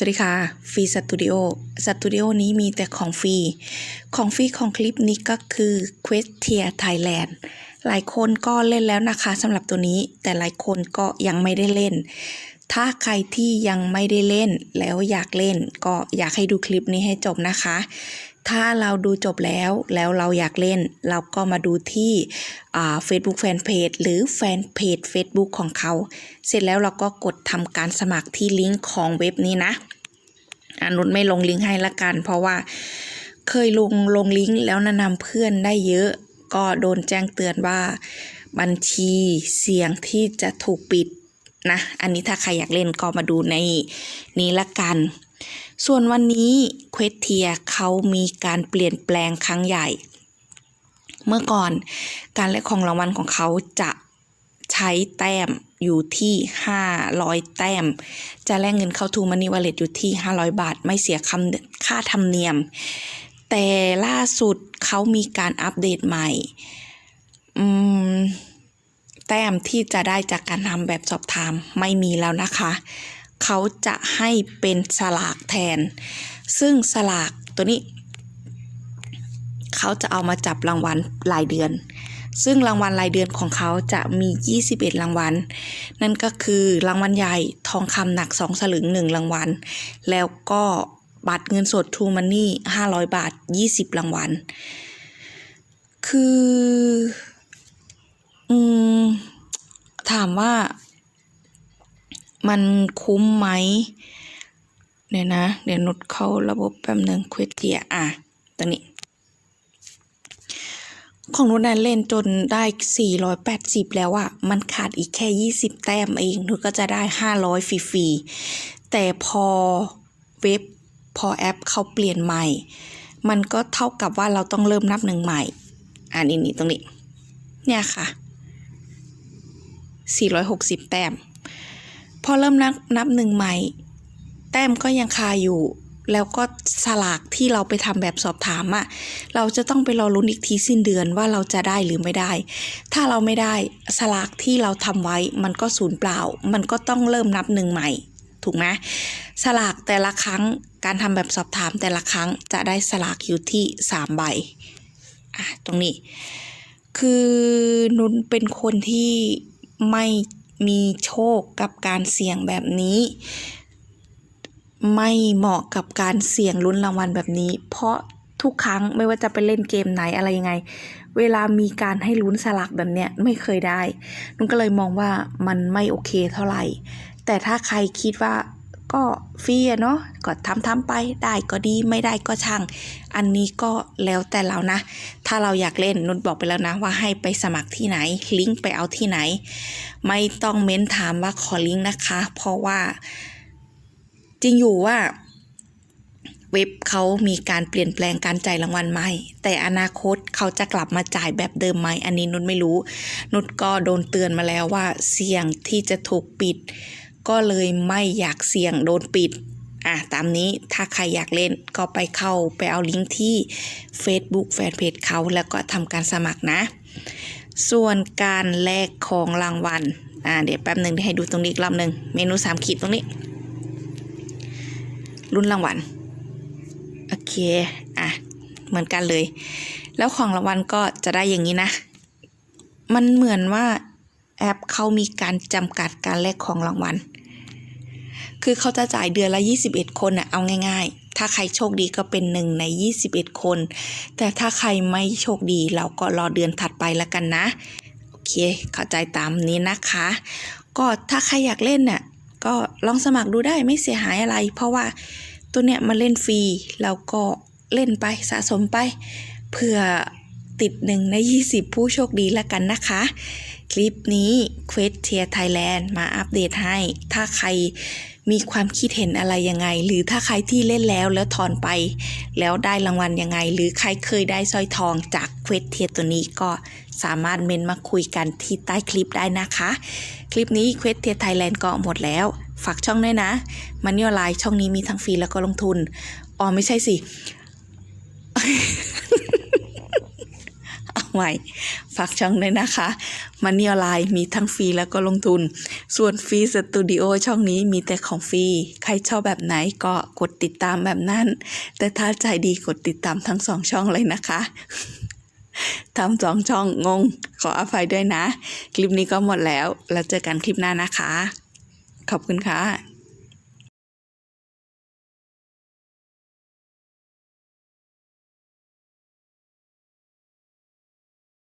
สวัสดีค่ะฟรีสตูดิโอสตูดิโอนี้มีแต่ของฟรี ของฟรีของคลิปนี้ก็คือ Quest t i e r Thailand หลายคนก็เล่นแล้วนะคะสำหรับตัวนี้ แต่หลายคนก็ยังไม่ได้เล่น ถ้าใครที่ยังไม่ได้เล่นแล้วอยากเล่น ก็อยากให้ดูคลิปนี้ให้จบนะคะ ถ้าเราดูจบแล้วแล้วเราอยากเล่น เราก็มาดูที่อ่า Facebook Fanpage หรือแฟนเพจ Facebook ของเขา เสร็จแล้วเราก็กดทำการสมัครที่ลิงก์ของเว็บนี้นะ อานุนไม่ลงลิงก์ให้ละกัน เพราะว่าเคยลงลงลิงก์แล้วแนะนำเพื่อนได้เยอะ ก็โดนแจ้งเตือนว่า บัญชีเสี่ยงที่จะถูกปิดนะ อันนี้ถ้าใครอยากเล่นก็มาดูในนี้ละกัน ส่วนวันนี้เควสเทียเขามีการเปลี่ยนแปลงครั้งใหญ่ เมื่อก่อนการแลกของรางวัลของเขาจะ ช้แต้มอยู่ที่ 500 แต้ม จะแลกเงินเข้าทูมันนี่วอลเล็ตอยู่ที่ 500 บาท ไม่เสียคำค่าธรรมเนียม แต่ล่าสุดเขามีการอัปเดตใหม่ แต้มที่จะได้จากการทำแบบสอบถามไม่มีแล้วนะคะ เขาจะให้เป็นสลากแทน ซึ่งสลากตัวนี้ เขาจะเอามาจับรางวัลรายเดือน ซึ่งรางวัลรายเดือนของเขาจะมี 21 รางวัล นั่นก็คือรางวัลใหญ่ทองคำหนัก 2 สลึง 1 รางวัล แล้วก็บัตรเงินสดทูมันนี่500 บาท 20 รางวัล คืออืมถามว่า มันคุ้มไหมเดี๋ยวนะ เดี๋ยวนุดเข้าระบบแป๊บหนึ่งควิดเทียอะตัวนี้ ของนุชนั้นเล่นจนได้ 480 แล้วอะมันขาดอีกแค่ 20 แต้มเองนุชก็จะได้ 500 ฟรีๆ แต่พอเว็บพอแอปเขาเปลี่ยนใหม่ มันก็เท่ากับว่าเราต้องเริ่มนับหนึ่งใหม่ อ่านี่นี่ตรงนี้ เนี่ยค่ะ 460 แต้ม พอเริ่มนับนับหนึ่งใหม่ แต้มก็ยังคาอยู่ แล้วก็สลากที่เราไปทำแบบสอบถามอะเราจะต้องไปรอลุ้นอีกทีสิ้นเดือนว่าเราจะได้หรือไม่ได้ ถ้าเราไม่ได้สลากที่เราทำไว้มันก็สูญเปล่า มันก็ต้องเริ่มนับหนึ่งใหม่ ถูกไหมสลากแต่ละครั้งการทำแบบสอบถามแต่ละครั้งจะได้สลากอยู่ที่สามใบอะตรงนี้ คือนุนเป็นคนที่ไม่มีโชคกับการเสี่ยงแบบนี้ ไม่เหมาะกับการเสี่ยงลุ้นรางวัลแบบนี้ เพราะทุกครั้งไม่ว่าจะไปเล่นเกมไหนอะไรยังไง เวลามีการให้ลุ้นสลากแบบเนี้ยไม่เคยได้นุ้นก็เลยมองว่ามันไม่โอเคเท่าไหร่ แต่ถ้าใครคิดว่าก็ฟรีอะเนาะก็ทำทำไปได้ก็ดีไม่ได้ก็ช่าง อันนี้ก็แล้วแต่เรานะ ถ้าเราอยากเล่นนุชบอกไปแล้วนะว่าให้ไปสมัครที่ไหน ลิงก์ไปเอาที่ไหน ไม่ต้องเม้นถามว่าขอลิงก์นะคะ เพราะว่า จริงอยู่ว่าเว็บเขามีการเปลี่ยนแปลงการจ่ายรางวัลใหม่แต่อนาคตเขาจะกลับมาจ่ายแบบเดิมไหม อันนี้นุชไม่รู้ นุชก็โดนเตือนมาแล้วว่าเสี่ยงที่จะถูกปิด ก็เลยไม่อยากเสี่ยงโดนปิด อะ ตามนี้ถ้าใครอยากเล่นก็ไปเข้าไปเอาลิงก์ที่ Facebook แฟนเพจเขาแล้วก็ทำการสมัครนะ ส่วนการแลกของรางวัล อ่าเดี๋ยวแป๊บหนึ่งให้ดูตรงนี้อีกรอบหนึ่งเมนูสามขีดตรงนี้ รุ่นรางวัลโอเคอะเหมือนกันเลย แล้วของรางวัลก็จะได้อย่างนี้นะ มันเหมือนว่าแอปเขามีการจำกัดการแลกของรางวัล คือเขาจะจ่ายเดือนละ 21 คนน่ะเอาง่าย ๆ ถ้าใครโชคดีก็เป็นหนึ่งใน 21 คน แต่ถ้าใครไม่โชคดีเราก็รอเดือนถัดไปแล้วกันนะ โอเค เข้าใจตามนี้นะคะ ก็ถ้าใครอยากเล่นน่ะ ก็ลองสมัครดูได้ไม่เสียหายอะไร เพราะว่าตัวเนี้ยมาเล่นฟรีแล้วก็เล่นไปสะสมไปเผื่อติดหนึ่งใน 20 ผู้โชคดีแล้วกันนะคะ คลิปนี้เควสเทียไทยแลนด์มาอัปเดตให้ ถ้าใคร มีความคิดเห็นอะไรยังไง หรือถ้าใครที่เล่นแล้วแล้วถอนไป แล้วได้รางวัลยังไง หรือใครเคยได้สร้อยทองจากเควสเทียตัวนี้ก็สามารถเมนมาคุยกันที่ใต้คลิปได้นะคะ คลิปนี้เควสเทียไทยแลนด์ก็หมดแล้ว ฝากช่องด้วยนะมันนี่ออนไลน์ช่องนี้มีทั้งฟรีแล้วก็ลงทุนอ๋อไม่ใช่สิ ใหม่ฝากช่องด้วยนะคะมันนี่ออนไลน์มีทั้งฟรีแล้วก็ลงทุน ส่วนฟรีสตูดิโอช่องนี้มีแต่ของฟรีใครชอบแบบไหนก็กดติดตามแบบนั้น แต่ถ้าใจดีกดติดตามทั้งสองช่องเลยนะคะทำสองช่องงง ขออภัยด้วยนะ คลิปนี้ก็หมดแล้ว แล้วเจอกันคลิปหน้านะคะ ขอบคุณค่ะ